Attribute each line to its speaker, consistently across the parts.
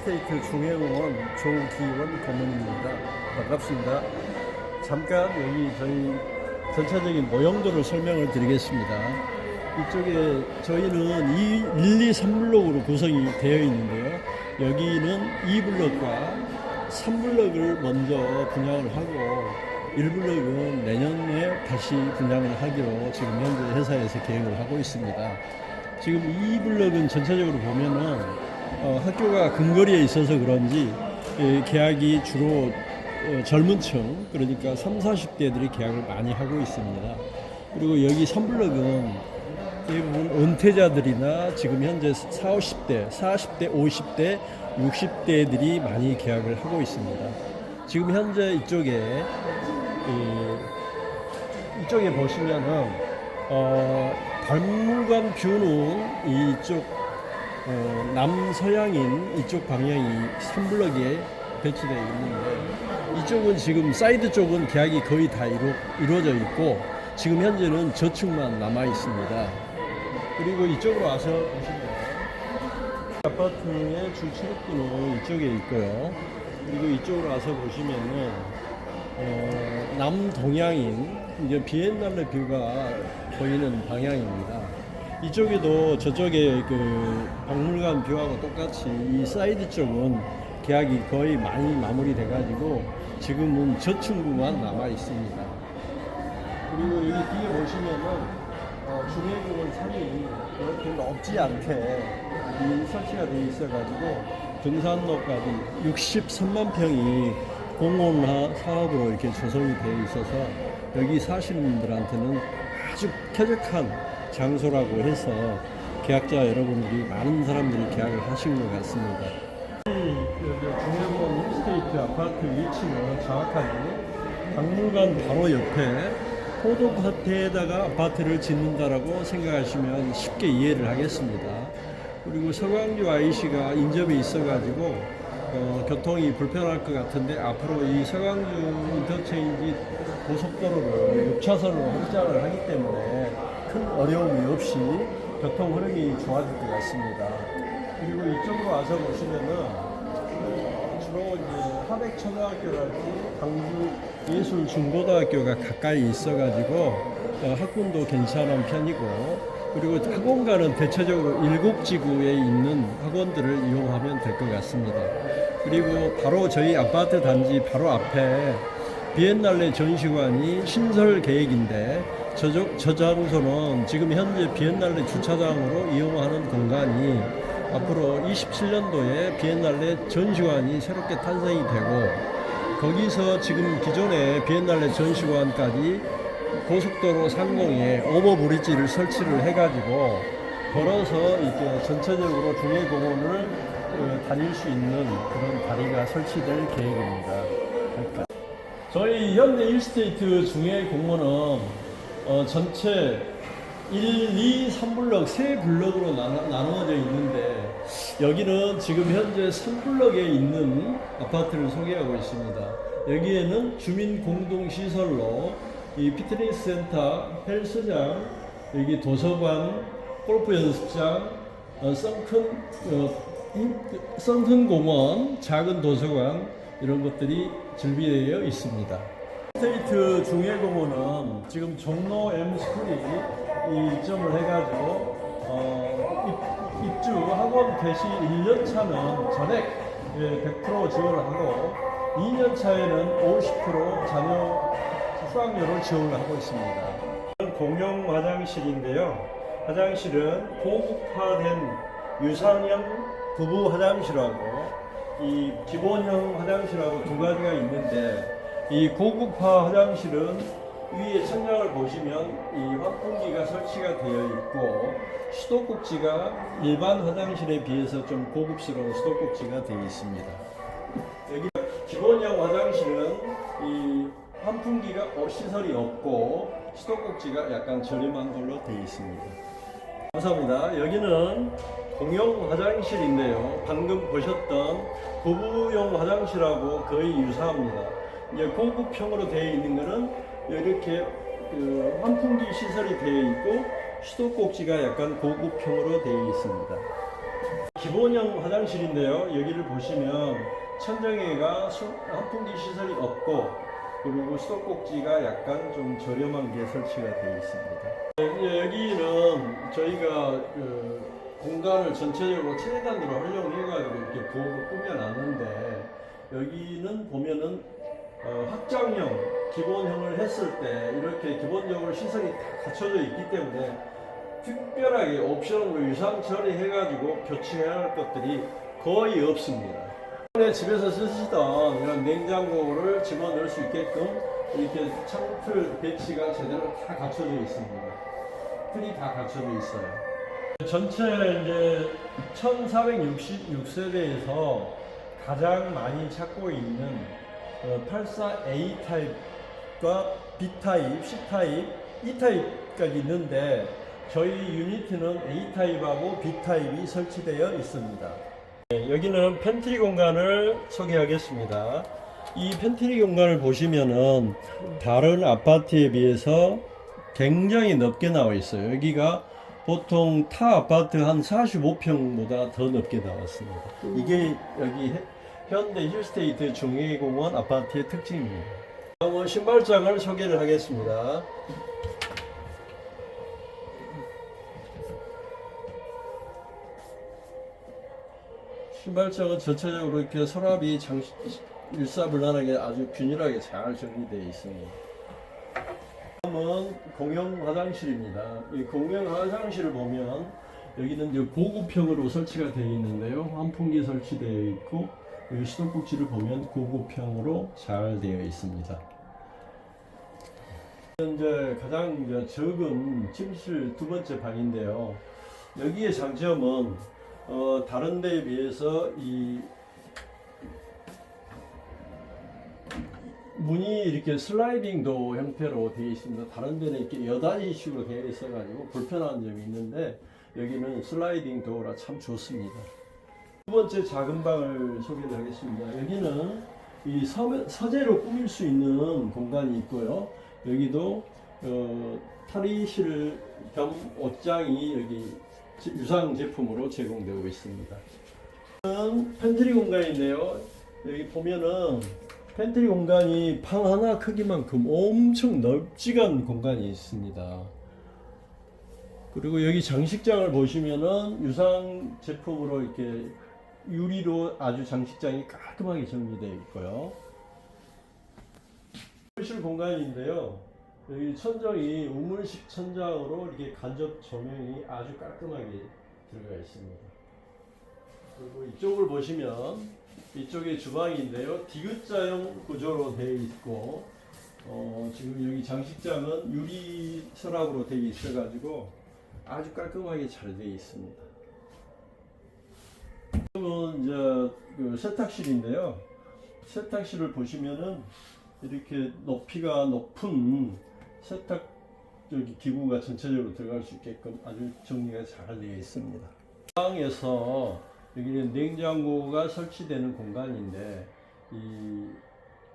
Speaker 1: 힐스테이트 중해공원 조기원 고문입니다. 반갑습니다. 잠깐 여기 저희 전체적인 모형도를 설명을 드리겠습니다. 이쪽에 저희는 이 1, 2, 3블록으로 구성이 되어 있는데요. 여기는 2블록과 3블록을 먼저 분양을 하고 1블록은 내년에 다시 분양을 하기로 지금 현재 회사에서 계획을 하고 있습니다. 지금 이 블럭은 전체적으로 보면은 어, 학교가 근거리에 있어서 그런지 예, 계약이 주로 어, 젊은 층 그러니까 3, 40대들이 계약을 많이 하고 있습니다. 그리고 여기 3블럭은 대부분 은퇴자들이나 지금 현재 4, 50대, 40대, 50대, 60대들이 많이 계약을 하고 있습니다. 지금 현재 이쪽에 이, 이쪽에 보시면은 어, 박물관 뷰는 이쪽 어, 남서양인 이쪽 방향이 3블럭에 배치되어 있는데 이쪽은 지금 사이드 쪽은 계약이 거의 다 이루, 이루어져 있고 지금 현재는 저축만 남아 있습니다. 그리고 이쪽으로 와서 보시면 아파트의 주 출입구는 이쪽에 있고요. 그리고 이쪽으로 와서 보시면은 어, 남동향인 이제 비엔날레 뷰가 보이는 방향입니다. 이쪽에도 저쪽에 그 박물관 뷰하고 똑같이 이 사이드 쪽은 계약이 거의 많이 마무리돼 가지고 지금은 저층부만 남아 있습니다. 그리고 여기 뒤에 보시면은 어, 중해공원 산이 그렇게 높지 않게 이 설치가 되어 있어가지고 등산로까지 63만 평이 공원화 사업으로 이렇게 조성이 되어 있어서 여기 사시는 분들한테는 아주 쾌적한 장소라고 해서 계약자 여러분들이 많은 사람들이 계약을 하신 것 같습니다. 중해공원 힐스테이트 아파트 위치는 정확하게 박물관 바로 옆에 포도밭에다가 아파트를 짓는다라고 생각하시면 쉽게 이해를 하겠습니다. 그리고 서광주 IC가 인접해 있어가지고 어, 교통이 불편할 것 같은데 앞으로 이 서광주 인터체인지 고속도로를 6차선으로 확장을 하기 때문에 큰 어려움이 없이 교통 흐름이 좋아질 것 같습니다. 그리고 이쪽으로 와서 보시면은 주로 이제 하백초등학교라든지 강주 예술중고등학교가 가까이 있어가지고 어, 학군도 괜찮은 편이고 그리고 학원가는 대체적으로 일곱 지구에 있는 학원들을 이용하면 될 것 같습니다. 그리고 바로 저희 아파트 단지 바로 앞에 비엔날레 전시관이 신설 계획인데 저쪽 저 장소는 지금 현재 비엔날레 주차장으로 이용하는 공간이 앞으로 27년도에 비엔날레 전시관이 새롭게 탄생이 되고 거기서 지금 기존의 비엔날레 전시관까지 고속도로 상공에 오버브리지를 설치를 해가지고 걸어서 이렇게 전체적으로 중해 공원을 어, 다닐 수 있는 그런 다리가 설치될 계획입니다. 저희 현대 일스테이트 중해 공원은 어, 전체 1, 2, 3블럭 세 블럭으로 나눠, 나누 어져 있는데 여기는 지금 현재 3블럭에 있는 아파트를 소개하고 있습니다. 여기에는 주민 공동 시설로 이 피트니스 센터, 헬스장, 여기 도서관, 골프 연습장, 어, 썬큰 어, 썬큰 공원, 작은 도서관 이런 것들이 준비되어 있습니다. 스테이트 중해공원은 지금 종로 M 스쿨이 이 입점을 해가지고 어, 입, 입주 학원 개시 1년 차는 전액 예, 100% 지원을 하고 2년 차에는 50% 자녀 수강료를 지원을 하고 있습니다. 공용 화장실인데요. 화장실은 고급화된 유상형 부부 화장실하고 이 기본형 화장실하고 두 가지가 있는데 이 고급화 화장실은 위에 천장을 보시면 이 환풍기가 설치가 되어 있고 수도꼭지가 일반 화장실에 비해서 좀 고급스러운 수도꼭지가 되어 있습니다. 여기 기본형 화장실은 이 환풍기가 어, 시설이 없고 수도꼭지가 약간 저렴한 걸로 되어 있습니다. 감사합니다. 여기는 공용 화장실인데요. 방금 보셨던 부부용 화장실하고 거의 유사합니다. 이제 고급형으로 되어 있는 것은 이렇게 그 환풍기 시설이 되어 있고 수도꼭지가 약간 고급형으로 되어 있습니다. 기본형 화장실인데요. 여기를 보시면 천정에가 수- 환풍기 시설이 없고 그리고 수도꼭지가 약간 좀 저렴한 게 설치가 되어 있습니다. 네, 여기는 저희가 그 공간을 전체적으로 체계단으로 활용해가지고 이렇게 부엌을 꾸며놨는데 여기는 보면은 어, 확장형, 기본형을 했을 때 이렇게 기본적으로 시설이 다 갖춰져 있기 때문에 특별하게 옵션으로 유상 처리해가지고 교체해야 할 것들이 거의 없습니다. 이번에 집에서 쓰시던 이런 냉장고를 집어넣을 수 있게끔 이렇게 창틀 배치가 제대로 다 갖춰져 있습니다. 틀이 다 갖춰져 있어요. 전체 이제 1466세대에서 가장 많이 찾고 있는 84A 타입과 B 타입, C 타입, E 타입까지 있는데 저희 유니트는 A 타입하고 B 타입이 설치되어 있습니다. 네, 여기는 팬트리 공간을 소개하겠습니다. 이 팬트리 공간을 보시면은 다른 아파트에 비해서 굉장히 넓게 나와 있어요. 여기가 보통 타 아파트 한 45평보다 더 넓게 나왔습니다. 이게 여기 해- 현대 힐스테이트 중해공원 아파트의 특징입니다. 다음은 신발장을 소개를 하겠습니다. 신발장은 전체적으로 이렇게 서랍이 장 일사불란하게 아주 균일하게 잘 정리되어 있습니다. 다음은 공용 화장실입니다. 이 공용 화장실을 보면 여기는 이제 고급형으로 설치가 되어 있는데요. 환풍기 설치되어 있고 여기 수도꼭지를 보면 고급형으로 잘 되어 있습니다. 이제 가장 적은 침실 두 번째 방인데요. 여기의 장점은 어, 다른 데에 비해서 이 문이 이렇게 슬라이딩 도 형태로 되어 있습니다. 다른 데는 이렇게 여단식으로 되어 있어가지고 불편한 점이 있는데 여기는 슬라이딩 도어라 참 좋습니다. 두 번째 작은 방을 소개를 하겠습니다. 여기는 이 서, 서재로 꾸밀 수 있는 공간이 있고요. 여기도 어, 탈의실 겸 옷장이 여기 지- 유상 제품으로 제공되고 있습니다. 는 팬트리 공간인데요. 여기 보면은 팬트리 공간이 방 하나 크기만큼 엄청 넓지간 공간이 있습니다. 그리고 여기 장식장을 보시면은 유상 제품으로 이렇게 유리로 아주 장식장이 깔끔하게 정리되어 있고요. 실 공간인데요. 여기 천정이 우물식 천장으로 이렇게 간접 조명이 아주 깔끔하게 들어가 있습니다. 그리고 이쪽을 보시면 이쪽에 주방인데요. 디귿자형 구조로 되어 있고 어, 지금 여기 장식장은 유리 서랍으로 되어 있어가지고 아주 깔끔하게 잘 되어 있습니다. 지금은 이제 그 세탁실인데요. 세탁실을 보시면은 이렇게 높이가 높은 세탁 저기 기구가 전체적으로 들어갈 수 있게끔 아주 정리가 잘 되어 있습니다. 방에서 여기는 냉장고가 설치되는 공간인데 이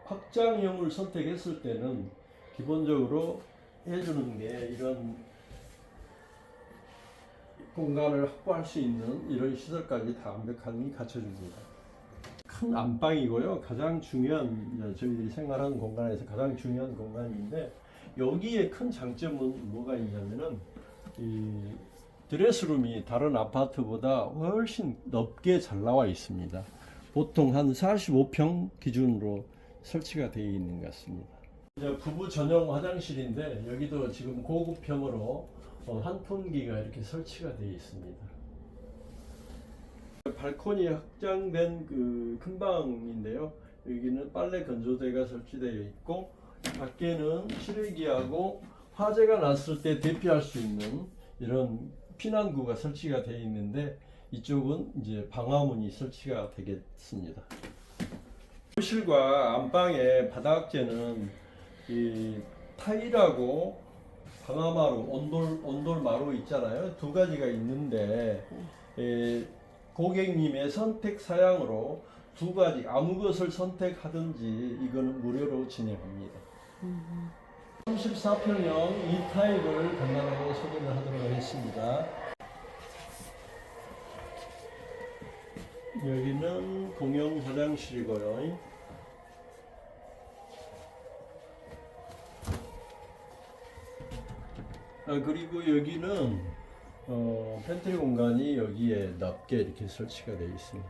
Speaker 1: 확장형을 선택했을 때는 기본적으로 해주는 게 이런 공간을 확보할 수 있는 이런 시설까지 다 완벽하게 갖춰줍니다. 큰 안방이고요. 가장 중요한 저희들이 생활하는 공간에서 가장 중요한 공간인데 여기에 큰 장점은 뭐가 있냐면은 이 드레스룸이 다른 아파트보다 훨씬 넓게 잘 나와 있습니다. 보통 한 45평 기준으로 설치가 되어 있는 것 같습니다. 이제 부부 전용 화장실인데 여기도 지금 고급형으로 어, 환풍기가 이렇게 설치가 되어 있습니다. 발코니 확장된 그 큰 방인데요. 여기는 빨래 건조대가 설치되어 있고 밖에는 실외기하고 화재가 났을 때 대피할 수 있는 이런 피난구가 설치가 되어 있는데 이쪽은 이제 방화문이 설치가 되겠습니다. 거실과 안방의 바닥재는 이 타일하고 방화마루, 온돌 온돌마루 있잖아요. 두 가지가 있는데 에, 고객님의 선택 사양으로 두 가지 아무 것을 선택하든지 이거는 무료로 진행합니다. 34평형 이 타입을 간단하게 소개를 하도록 하겠습니다. 여기는 공용 화장실이고요. 아 그리고 여기는 어, 팬트리 공간이 여기에 넓게 이렇게 설치가 되어 있습니다.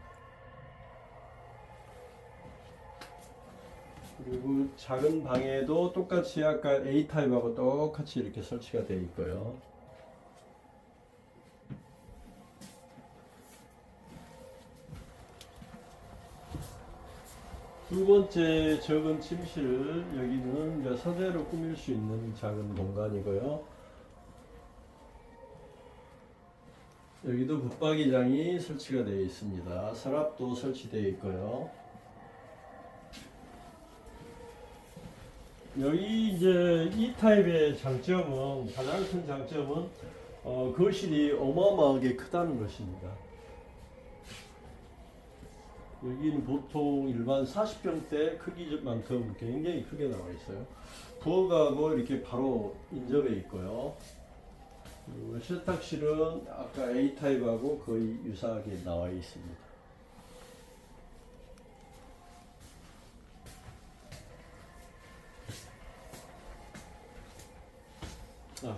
Speaker 1: 그리고 작은 방에도 똑같이 아까 A 타입하고 똑같이 이렇게 설치가 되어 있고요. 두 번째 적은 침실 여기는 이제 서재로 꾸밀 수 있는 작은 공간이고요. 여기도 붙박이장이 설치가 되어 있습니다. 서랍도 설치되어 있고요. 여기 이제 이 타입의 장점은 가장 큰 장점은 어, 거실이 어마어마하게 크다는 것입니다. 여기는 보통 일반 40평대 크기만큼 굉장히 크게 나와 있어요. 부엌하고 이렇게 바로 인접해 있고요. 그리고 세탁실은 아까 A 타입하고 거의 유사하게 나와 있습니다. 아,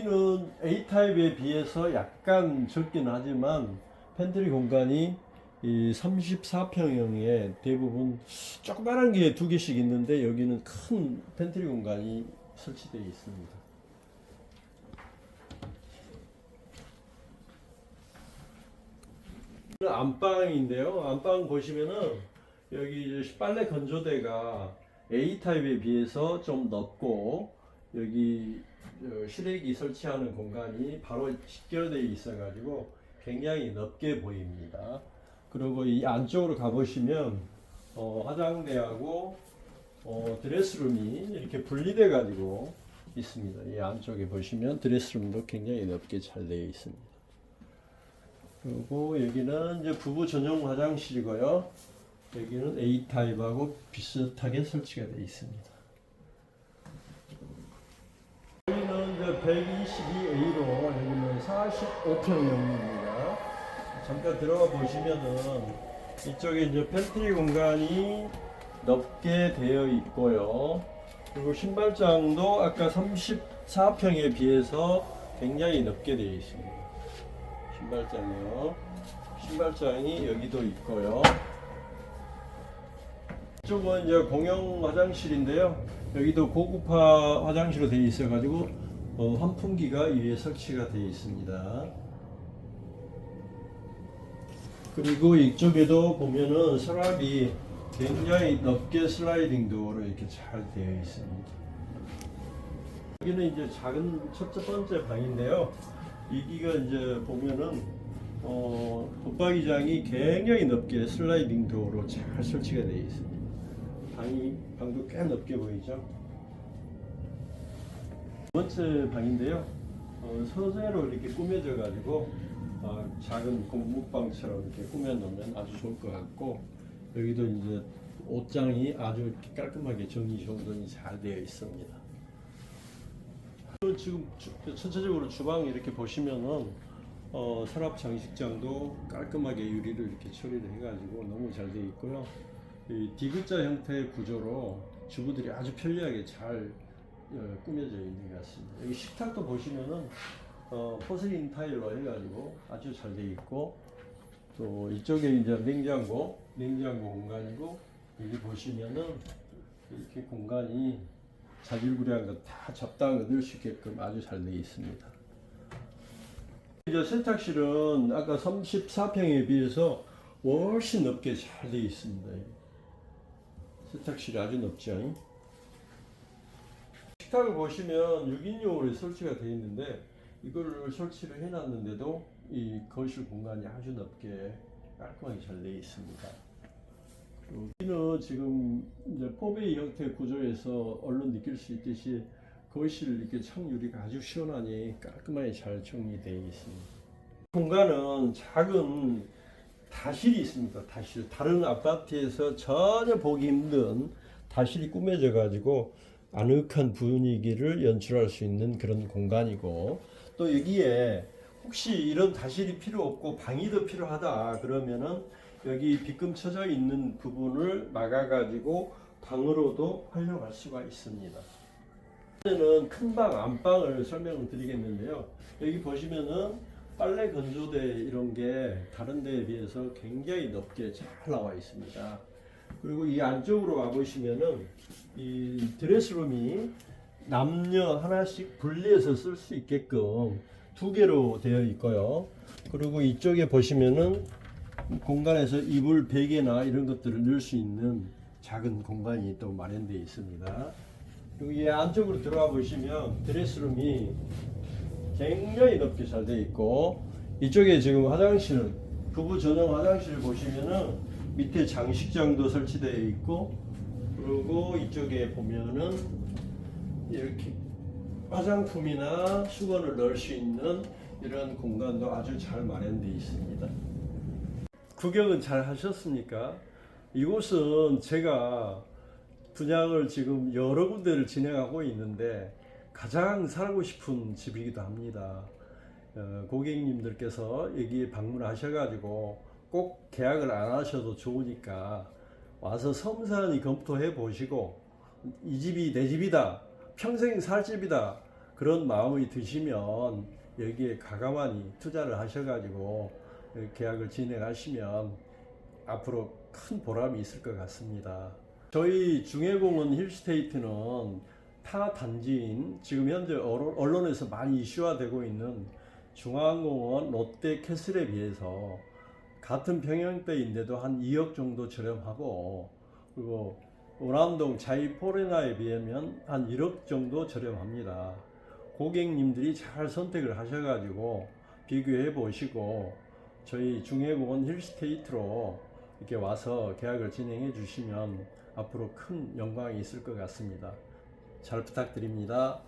Speaker 1: 여기는 A 타입에 비해서 약간 적긴 하지만 팬트리 공간이 이 34평형의 대부분 조그만한 게 두 개씩 있는데 여기는 큰 팬트리 공간이 설치되어 있습니다. 안방인데요. 안방 보시면은 여기 빨래 건조대가 A 타입에 비해서 좀 넓고 여기 어, 실외기 설치하는 공간이 바로 직결되어 있어가지고 굉장히 넓게 보입니다. 그리고 이 안쪽으로 가보시면 어, 화장대하고 어, 드레스룸이 이렇게 분리돼 가지고 있습니다. 이 안쪽에 보시면 드레스룸도 굉장히 넓게 잘 되어 있습니다. 그리고 여기는 이제 부부 전용 화장실이고요. 여기는 A 타입하고 비슷하게 설치가 되어 있습니다. 여기는 이제 122A로 여기는 45평형입니다. 잠깐 들어가 보시면은 이쪽에 이제 팬트리 공간이 넓게 되어 있고요. 그리고 신발장도 아까 34평에 비해서 굉장히 넓게 되어 있습니다. 신발장이요. 신발장이 여기도 있고요. 이쪽은 이제 공용 화장실인데요. 여기도 고급화 화장실로 되어 있어가지고 어, 환풍기가 위에 설치가 되어 있습니다. 그리고 이쪽에도 보면은 서랍이 굉장히 넓게 슬라이딩 도어로 이렇게 잘 되어 있습니다. 여기는 이제 작은 첫째 번째 방인데요. 여기가 이제 보면은 어, 붙박이장이 굉장히 넓게 슬라이딩 도어로 잘 설치가 되어 있습니다. 방이 방도 꽤 넓게 보이죠. 두 번째 방인데요. 어, 서재로 이렇게 꾸며져 가지고 어, 작은 공부방처럼 이렇게 꾸며 놓으면 아주 좋을 것 같고 여기도 이제 옷장이 아주 깔끔하게 정리 정돈이 잘 되어 있습니다. 지금 주- 전체적으로 주방 이렇게 보시면은 어, 서랍 장식장도 깔끔하게 유리를 이렇게 처리를 해가지고 너무 잘 되어 있고요. 이 D자 형태의 구조로 주부들이 아주 편리하게 잘 어, 꾸며져 있는 것 같습니다. 여기 식탁도 보시면은 어, 포슬린 타일로 해가지고 아주 잘 되어 있고 또 이쪽에 이제 냉장고, 냉장고 공간이고 여기 보시면은 이렇게 공간이 자질구레한 거다 적당히 넣을 수 있게끔 아주 잘 되어 있습니다. 이제 세탁실은 아까 34평에 비해서 훨씬 넓게 잘 되어 있습니다. 세탁실이 아주 넓죠. 식탁을 보시면 6인용으로 설치가 되어 있는데 이걸 설치를 해놨는데도 이 거실 공간이 아주 넓게 깔끔하게 잘 되어 있습니다. 여기는 지금 이제 포베이 형태 구조에서 얼른 느낄 수 있듯이 거실 이렇게 창유리가 아주 시원하니 깔끔하게 잘 정리되어 있습니다. 공간은 작은 다실이 있습니다. 다실 다른 아파트에서 전혀 보기 힘든 다실이 꾸며져 가지고 아늑한 분위기를 연출할 수 있는 그런 공간이고 또 여기에 혹시 이런 다실이 필요 없고 방이 더 필요하다 그러면은 여기 빗금 쳐져 있는 부분을 막아가지고 방으로도 활용할 수가 있습니다. 이제는 큰 방, 안방을 설명을 드리겠는데요. 여기 보시면은 빨래 건조대 이런 게 다른 데에 비해서 굉장히 높게 잘 나와 있습니다. 그리고 이 안쪽으로 와보시면은 이 드레스룸이 남녀 하나씩 분리해서 쓸 수 있게끔 두 개로 되어 있고요. 그리고 이쪽에 보시면은 공간에서 이불 베개나 이런 것들을 넣을 수 있는 작은 공간이 또 마련되어 있습니다. 이 안쪽으로 들어가 보시면 드레스룸이 굉장히 넓게 잘 되어 있고 이쪽에 지금 화장실은 부부 전용 화장실을 보시면은 밑에 장식장도 설치되어 있고 그리고 이쪽에 보면은 이렇게 화장품이나 수건을 넣을 수 있는 이런 공간도 아주 잘 마련되어 있습니다. 구경은 잘 하셨습니까? 이곳은 제가 분양을 지금 여러 군데를 진행하고 있는데 가장 살고 싶은 집이기도 합니다. 어, 고객님들께서 여기에 방문하셔가지고 꼭 계약을 안 하셔도 좋으니까 와서 섬세하니 검토해 보시고 이 집이 내 집이다 평생 살 집이다 그런 마음이 드시면 여기에 가감하니 투자를 하셔가지고 계약을 진행하시면 앞으로 큰 보람이 있을 것 같습니다. 저희 중해공원 힐스테이트는 타 단지인 지금 현재 언론- 언론에서 많이 이슈화되고 있는 중앙공원 롯데 캐슬에 비해서 같은 평형대인데도 한 2억 정도 저렴하고 그리고 오남동 자이포레나에 비하면 한 1억 정도 저렴합니다. 고객님들이 잘 선택을 하셔가지고 비교해 보시고 저희 중해공원 힐스테이트로 이렇게 와서 계약을 진행해 주시면 앞으로 큰 영광이 있을 것 같습니다. 잘 부탁드립니다.